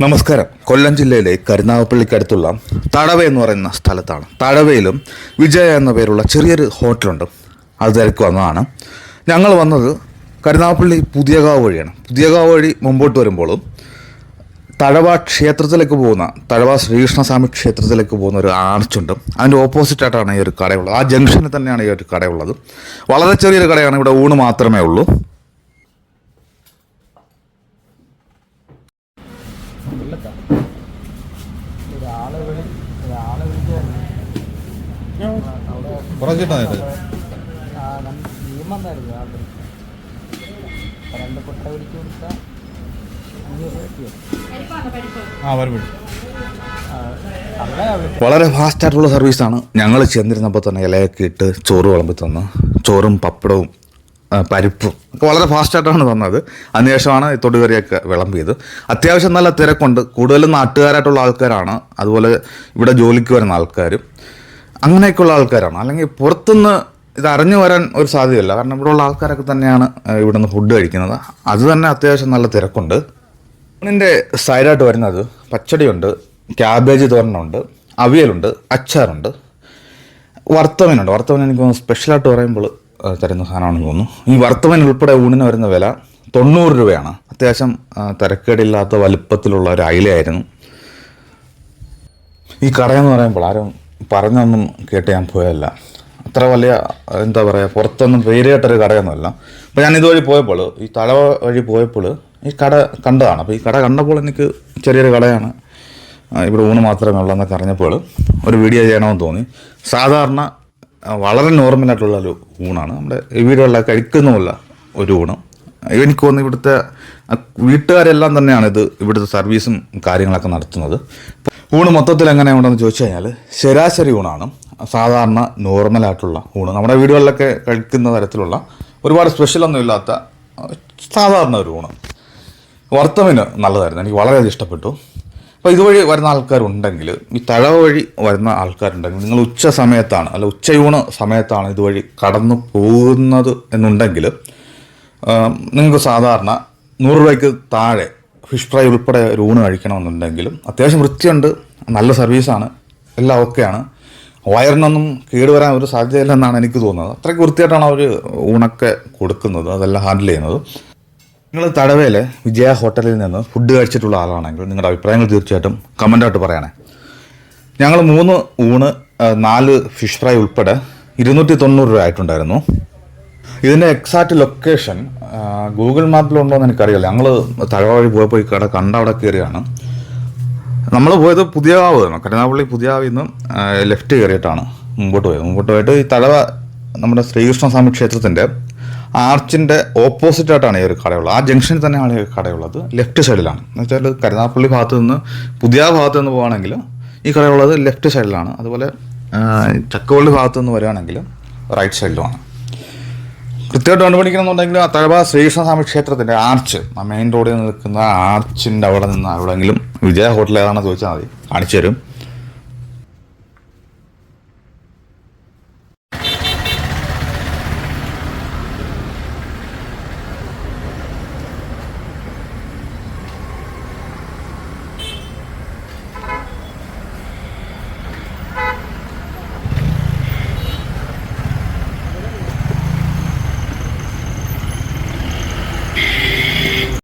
നമസ്കാരം. കൊല്ലം ജില്ലയിലെ കരുനാഗപ്പള്ളിക്കടുത്തുള്ള തടവ എന്ന് പറയുന്ന സ്ഥലത്താണ്. തടവയിലും വിജയ എന്ന പേരുള്ള ചെറിയൊരു ഹോട്ടലുണ്ട്. അത് തിരക്ക് വന്നതാണ്. ഞങ്ങൾ വന്നത് കരുനാഗപ്പള്ളി പുതിയകാവ് വഴിയാണ്. പുതിയകാവ് വഴി മുമ്പോട്ട് വരുമ്പോഴും തഴവ ക്ഷേത്രത്തിലേക്ക് പോകുന്ന തഴവ ശ്രീകൃഷ്ണസ്വാമി ക്ഷേത്രത്തിലേക്ക് പോകുന്ന ഒരു ആർച്ചുണ്ട്. അതിന്റെ ഓപ്പോസിറ്റായിട്ടാണ് ഈ ഒരു കടയുള്ളത്. ആ ജംഗ്ഷനിൽ തന്നെയാണ് ഈ ഒരു കടയുള്ളത്. വളരെ ചെറിയൊരു കടയാണ്. ഇവിടെ ഊണ് മാത്രമേ ഉള്ളൂ. ഒരാളെ വിളി ഒരാളെ വിളിച്ചായിരുന്നു കുറച്ചിട്ടാ ഇത് ആ ടീം വന്നായിരുന്നു ആ വിളി രണ്ട് കൊട്ട പിടിച്ചു അഞ്ഞൂറ് രൂപ വളരെ ഫാസ്റ്റായിട്ടുള്ള സർവീസാണ് ഞങ്ങൾ ചെന്നിരുന്നപ്പോൾ തന്നെ ഇലയൊക്കെ ഇട്ട് ചോറ് വിളമ്പി തന്നു. ചോറും പപ്പടവും പരിപ്പും. ഒക്കെ വളരെ ഫാസ്റ്റായിട്ടാണ് തന്നത്. അതിനുശേഷമാണ് തൊടുകറിയൊക്കെ വിളമ്പിയത്. അത്യാവശ്യം നല്ല തിരക്കുണ്ട്. കൂടുതലും നാട്ടുകാരായിട്ടുള്ള ആൾക്കാരാണ്. അതുപോലെ ഇവിടെ ജോലിക്ക് വരുന്ന ആൾക്കാരും അങ്ങനെയൊക്കെയുള്ള ആൾക്കാരാണ്. അല്ലെങ്കിൽ പുറത്തുനിന്ന് ഇത് അറിഞ്ഞു വരാൻ ഒരു സാധ്യതയില്ല. കാരണം ഇവിടെയുള്ള ആൾക്കാരൊക്കെ തന്നെയാണ് ഇവിടെ ഇവിടുന്ന് ഫുഡ് കഴിക്കുന്നത്. അത് തന്നെ അത്യാവശ്യം നല്ല തിരക്കുണ്ട്. ഊണിന്റെ സൈഡായിട്ട് വരുന്നത് പച്ചടിയുണ്ട് ക്യാബേജ് തോരനുണ്ട് അവിയലുണ്ട് അച്ചാറുണ്ട് വറുത്തവനുണ്ട് വറുത്തവൻ എനിക്ക് സ്പെഷ്യലായിട്ട് പറയുമ്പോൾ തരുന്ന സാധനമാണെന്ന് തോന്നുന്നു. ഈ വറുത്തവൻ ഉൾപ്പെടെ ഊണിന് വരുന്ന വില തൊണ്ണൂറ് രൂപയാണ്. അത്യാവശ്യം തിരക്കേടില്ലാത്ത വലുപ്പത്തിലുള്ള ഒരു അയിലയായിരുന്നു. ഈ കടയെന്ന് പറയുമ്പോൾ ആരും പറഞ്ഞൊന്നും കേട്ട് ഞാൻ പോയതല്ല. അത്ര വലിയ എന്താ പറയുക പുറത്തൊന്നും പേര് കേട്ടൊരു കടയൊന്നുമല്ല. അപ്പോൾ ഞാൻ ഇതുവഴി പോയപ്പോൾ ഈ തല വഴി പോയപ്പോൾ ഈ കട കണ്ടതാണ്. അപ്പോൾ ഈ കട കണ്ടപ്പോൾ എനിക്ക് ചെറിയൊരു കടയാണ് ഇവിടെ ഊണ് മാത്രമേ ഉള്ളൂ എന്നൊക്കെ അറിഞ്ഞപ്പോൾ ഒരു വീഡിയോ ചെയ്യണമെന്ന് തോന്നി. സാധാരണ വളരെ നോർമലായിട്ടുള്ള ഒരു ഊണാണ്. നമ്മുടെ ഇവിടെയുള്ള കഴിക്കുന്നുമില്ല ഒരു ഊണ്. എനിക്ക് തോന്നുന്നു ഇവിടുത്തെ വീട്ടുകാരെല്ലാം തന്നെയാണ് ഇത് ഇവിടുത്തെ സർവീസും കാര്യങ്ങളൊക്കെ നടത്തുന്നത്. ഊണ് മൊത്തത്തിൽ എങ്ങനെയുണ്ടെന്ന് ചോദിച്ചു കഴിഞ്ഞാൽ ശരാശരി ഊണാണ്. സാധാരണ നോർമലായിട്ടുള്ള ഊണ്. നമ്മുടെ വീടുകളിലൊക്കെ കഴിക്കുന്ന തരത്തിലുള്ള ഒരുപാട് സ്പെഷ്യലൊന്നും ഇല്ലാത്ത സാധാരണ ഒരു ഊണ്. വർത്തമിന് നല്ലതായിരുന്നു. എനിക്ക് വളരെയധികം ഇഷ്ടപ്പെട്ടു. അപ്പോൾ ഇതുവഴി വരുന്ന ആൾക്കാരുണ്ടെങ്കിൽ ഈ തഴ വഴി വരുന്ന ആൾക്കാരുണ്ടെങ്കിൽ നിങ്ങൾ ഉച്ച സമയത്താണ് അല്ല ഉച്ചയൂണ് സമയത്താണ് ഇതുവഴി കടന്നു പോകുന്നത് എന്നുണ്ടെങ്കിൽ നിങ്ങൾക്ക് സാധാരണ നൂറ് രൂപയ്ക്ക് താഴെ ഫിഷ് ഫ്രൈ ഉൾപ്പെടെ ഒരു ഊണ് കഴിക്കണമെന്നുണ്ടെങ്കിലും അത്യാവശ്യം വൃത്തിയുണ്ട് നല്ല സർവീസാണ് എല്ലാം ഓക്കെയാണ്. വയറിനൊന്നും കേടുവരാൻ ഒരു സാധ്യതയില്ലെന്നാണ് എനിക്ക് തോന്നുന്നത്. അത്രയ്ക്ക് വൃത്തിയായിട്ടാണ് അവർ ഊണൊക്കെ കൊടുക്കുന്നത് അതെല്ലാം ഹാൻഡിൽ ചെയ്യുന്നത്. നിങ്ങൾ തടവയിലെ വിജയ ഹോട്ടലിൽ നിന്ന് ഫുഡ് കഴിച്ചിട്ടുള്ള ആളാണെങ്കിൽ നിങ്ങളുടെ അഭിപ്രായങ്ങൾ തീർച്ചയായിട്ടും കമന്റായിട്ട് പറയണേ. ഞങ്ങൾ മൂന്ന് ഊണ് നാല് ഫിഷ് ഫ്രൈ ഉൾപ്പെടെ ഇരുന്നൂറ്റി തൊണ്ണൂറ് രൂപ ആയിട്ടുണ്ടായിരുന്നു. ഇതിന്റെ എക്സാക്റ്റ് ലൊക്കേഷൻ ഗൂഗിൾ മാപ്പിലുണ്ടോ എന്ന് എനിക്കറിയില്ല. ഞങ്ങൾ തഴവ വഴി പോയി ഈ കട കണ്ട അവിടെ കയറിയാണ് നമ്മൾ പോയത് പുതിയകാവ് കരുനാഗപ്പള്ളി പുതിയകാവിൽ നിന്ന് ലെഫ്റ്റ് കയറിയിട്ടാണ് മുമ്പോട്ട് പോയത്. മുമ്പോട്ട് പോയിട്ട് ഈ തഴവ നമ്മുടെ ശ്രീകൃഷ്ണസ്വാമി ക്ഷേത്രത്തിന്റെ ആർച്ചിന്റെ ഓപ്പോസിറ്റായിട്ടാണ് ഈ ഒരു കടയുള്ളത്. ആ ജംഗ്ഷനിൽ തന്നെയാണ് ഈ കടയുള്ളത്. ലെഫ്റ്റ് സൈഡിലാണ് എന്ന് വെച്ചാൽ കരുനാപ്പള്ളി ഭാഗത്ത് നിന്ന് പുതിയ ഭാഗത്ത് നിന്ന് പോവുകയാണെങ്കിൽ ഈ കടയുള്ളത് ലെഫ്റ്റ് സൈഡിലാണ് അതുപോലെ ചക്കവള്ളി ഭാഗത്ത് നിന്ന് വരികയാണെങ്കിൽ റൈറ്റ് സൈഡിലുമാണ് കൃത്യമായിട്ട് കണ്ടുപിടിക്കണമെന്നുണ്ടെങ്കിൽ തഴവ ശ്രീകൃഷ്ണസ്വാമി ക്ഷേത്രത്തിന്റെ ആർച്ച് ആ മെയിൻ റോഡിൽ നിൽക്കുന്ന ആർച്ചിന്റെ അവിടെ നിന്ന് എവിടെയെങ്കിലും വിജയ ഹോട്ടൽ ഏതാണെന്ന് ചോദിച്ചാൽ മതി. കാണിച്ചു തരും.